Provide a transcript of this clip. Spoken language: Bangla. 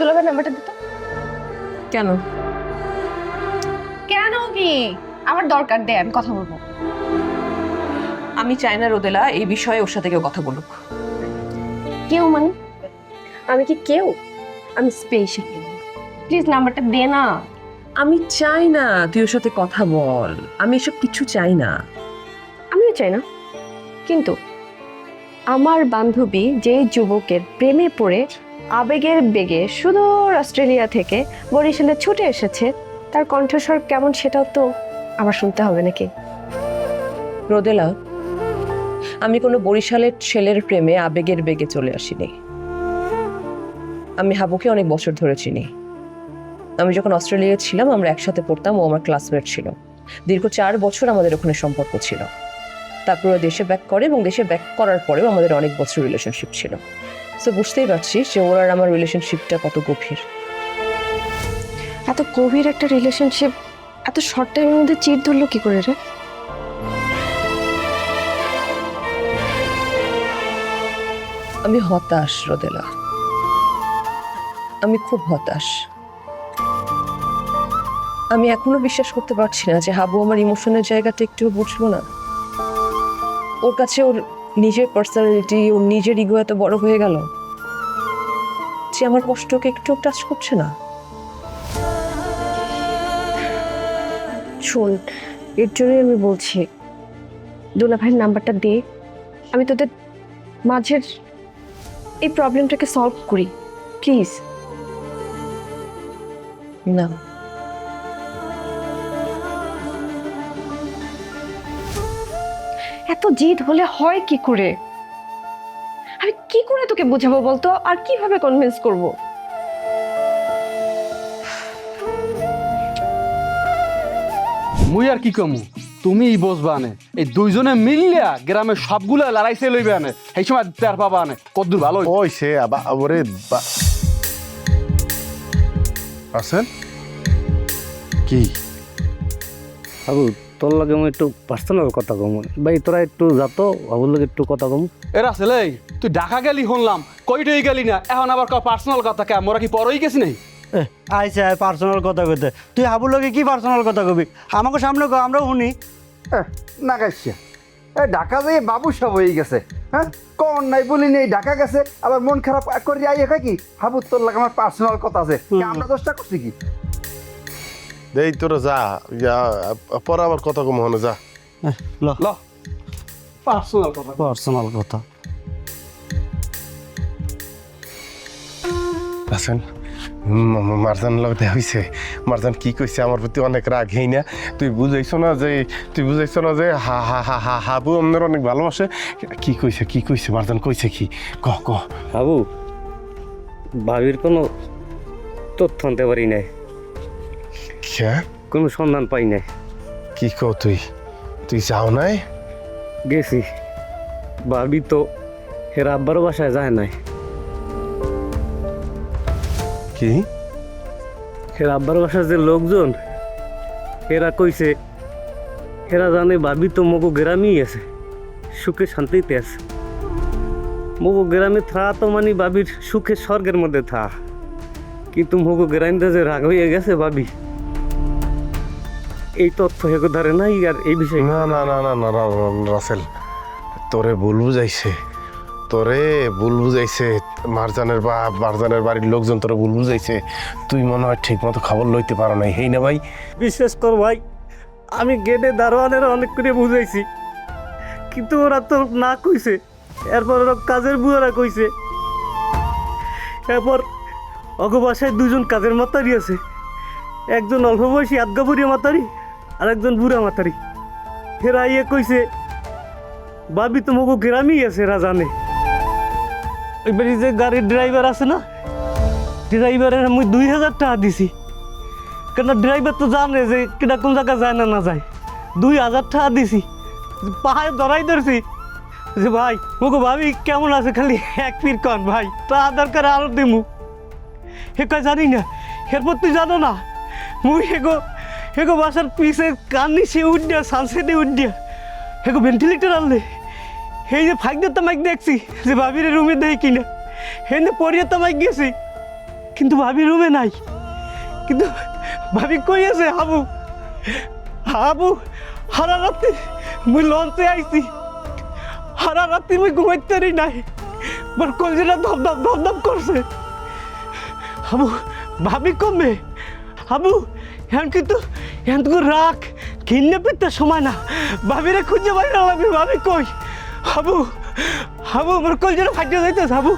দুলাভাই নাম্বারটা দিত। কেন? কেন কি? আমার দরকার দে আমি কথা বলব। আমি চাই না রোদেলা এই বিষয়ে ওর সাথে কেউ কথা বলুক। কেউ মানে? আমি কি কেউ? আমি স্পেশাল প্লিজ নাম্বারটা দে না। আমি চাই না তুই ওর সাথে কথা বল। আমি এসব কিছু চাই না। আমিও চাই না। কিন্তু আমার বান্ধবী যে যুবকের প্রেমে পড়ে আবেগের বেগে সুদূর অস্ট্রেলিয়া থেকে বরিশালে ছুটে এসেছে। তার কণ্ঠস্বর কেমন সেটাও তো আমার শুনতে হবে নাকি? রোদেলা, আমি কোনো বরিশালের ছেলের প্রেমে আবেগের বেগে চলে আসিনি। আমি হাবুকে অনেক বছর ধরে চিনি। আমি যখন অস্ট্রেলিয়ায় ছিলাম, আমরা একসাথে পড়তাম ও আমার ক্লাসমেট ছিল। দীর্ঘ চার বছর আমাদের ওখানে সম্পর্ক ছিল। তারপরে দেশে ব্যাক করে এবং দেশে ব্যাক করার পরেও আমাদের অনেক বছর রিলেশনশিপ ছিল। সো বুঝতেই পারছিস যে ওর আর আমার রিলেশনশিপটা কত গভীর। এত গভীর একটা রিলেশনশিপ এত শর্ট টাইমের মধ্যে চিট ধরলো কি করে রে? আমি হতাশ রোদেলা। আমি খুব হতাশ। আমি এখনও বিশ্বাস করতে পারছি না যে হাবু আমার ইমোশনের জায়গাটা একটু বুঝলো না। ওর কাছে ওর নিজের পার্সোনালিটি ওর নিজের ইগো এত বড় হয়ে গেল যে আমার কষ্টকে একটু টাচ করছে না। শোন, এর জন্যই আমি বলছি, দুলা ভাইয়ের নাম্বারটা দে, আমি তোদের মাঝের এই প্রবলেমটাকে সলভ করি প্লিজ না। এত জিদ হলে হয় কি করে? আমি কি করে তোকে বোঝাবো বলতো? আর কীভাবে কনভিন্স করব? মুই আর কি কমু? তুমি বসবা আনে। এই দুইজনে মিললিয়া গ্রামের সবগুলা লড়াইছে লইবে আনে। এই সময় তের পাবা আনে। কদ্দুর ভালো হইছে। ওই সে আবার আছেন কি? বাবু তোর লগে আমি একটু পার্সোনাল কথা কম। ভাই তোরা একটু যাতো বাবুর লগে একটু কথা কম। এ রাসেল এই তুই ঢাকা গেলি শুনলাম কইটই গেলি না? এখন আবার পার্সোনাল কথা কে? মোরা কি পরই গেছি নাই আইসা পার্সোনাল কথা কইতে। তুই হাবুর লগে কি পার্সোনাল কথা কবি? আমাকে সামনে কো আমরাও শুনি। না গাইছে। এ ঢাকা যেয়ে বাবু সব হয়ে গেছে হ্যাঁ? কন নাই বলি নেই ঢাকা গেছে আবার মন খারাপ করে আইয়ে কি? হাবুর তোর লাগে আমার পার্সোনাল কথা আছে। কি আমরা দোষটা করছি কি? দেই তোরা যা ইয়া, পরে আবার কথা কম হনে যা। ল। ল। পার্সোনাল কথা। পার্সোনাল কথা। আছেন মারজান লগতে হইছে। মারজান কি কইছে আমার প্রতি অনেক রাগ হেই না? তুই বুঝাইছ না যে তুই বুঝাইছ না যে হা হা হা হা হাবু আমাদের অনেক ভালোবাসে? কি কইছে কি কইছে মারজান কইছে কি? ক ক। হাবু ভাবির কোনো তথ্য আনতে পারি নাই। কে? কোনো সন্ধান পাই নাই। কি কও তুই? তুই যাও নাই? গেছি। ভাবি তো হের আব্বারও বাসায় যায় নাই। কি? হের আব্বার বাসার যে লোকজন এরা কইছে এরা জানে ভাবি তো মগো গ্রামেই আছে সুখে শান্তিতে আছে। মগো গ্রামে থা তো মানে ভাবির সুখে স্বর্গের মধ্যে থা। কিন্তু মগো গ্রামে যে রাগ হয়ে গেছে ভাবি? এই তথ্য হেগো ধরে নাই আর এই বিষয়ে না না না না না রাসেল তোরে ভুল বুঝাইছে। তোরে ভুল বুঝাইছে। মারজানের বা মারজানের বাড়ির লোকজন তোরে ভুল বুঝাইছে। তুই মনে হয় ঠিক মতো খবর লইতে পারো নাই হেই না ভাই? বিশেষ কর ভাই আমি গেটে দারোয়ানের অনেক করে বুঝাইছি। কিন্তু ওরা তো না কইছে এরপর ওরা কাজের বুয়ারা কইছে। এরপর অগ বাসায় দুজন কাজের মাতারি আছে। একজন অল্প বয়সী আদগাবুরিয়া মাতারি, আর একজন বুড়া মাতারি। ফেরা ইয়ে কইছে ভাবি তো মগো গ্রামেই আছে, এরা এবারে যে গাড়ির ড্রাইভার আছে না ড্রাইভারের আমি দুই হাজার টাকা দিছি। কেন ড্রাইভার তো জানে যে কিনা কোন জায়গা যায় না না যায়। দুই হাজার টাকা দিছি, পাহাড়ে ধরাই ধরছি। যে ভাই মুখো ভাবি কেমন আছে? খালি এক পির কন ভাই তা দরকার আরও দিমু। হে কয় জানি না এরপর তুই জানো না। মুই হেগো হেগো বাসার পিছে কান্নি সে উঠিয়া সানসেটে উঠিয়া হেগো ভেন্টিলেটার আনলে। এই যে ফাইক দিয়ে তামাইক দেখছি, যে ভাবির রুমে দেই কিনা। হেনে পরিয়ে তামাইক গেছি, কিন্তু ভাবি রুমে নাই। কিন্তু ভাবি কই আছে, হাবু? হাবু হারা রাতে মুই লঞ্চে আইছি। হারা রাতে মুই ঘুমাইতে পারি নাই। মোর কলজিটা ধপধপ ধপধপ করছে। হাবু ভাবি কমে। হাবু হ্যান কিন্তু, হ্যান তো রাখ ঘিন্নে পিতে সময় না। ভাবিরে খুঁজে বাইরে লাগবে, ভাবি কই? হাবু হাবু মোর যেন ফাটিয়ে যাইতে হাবু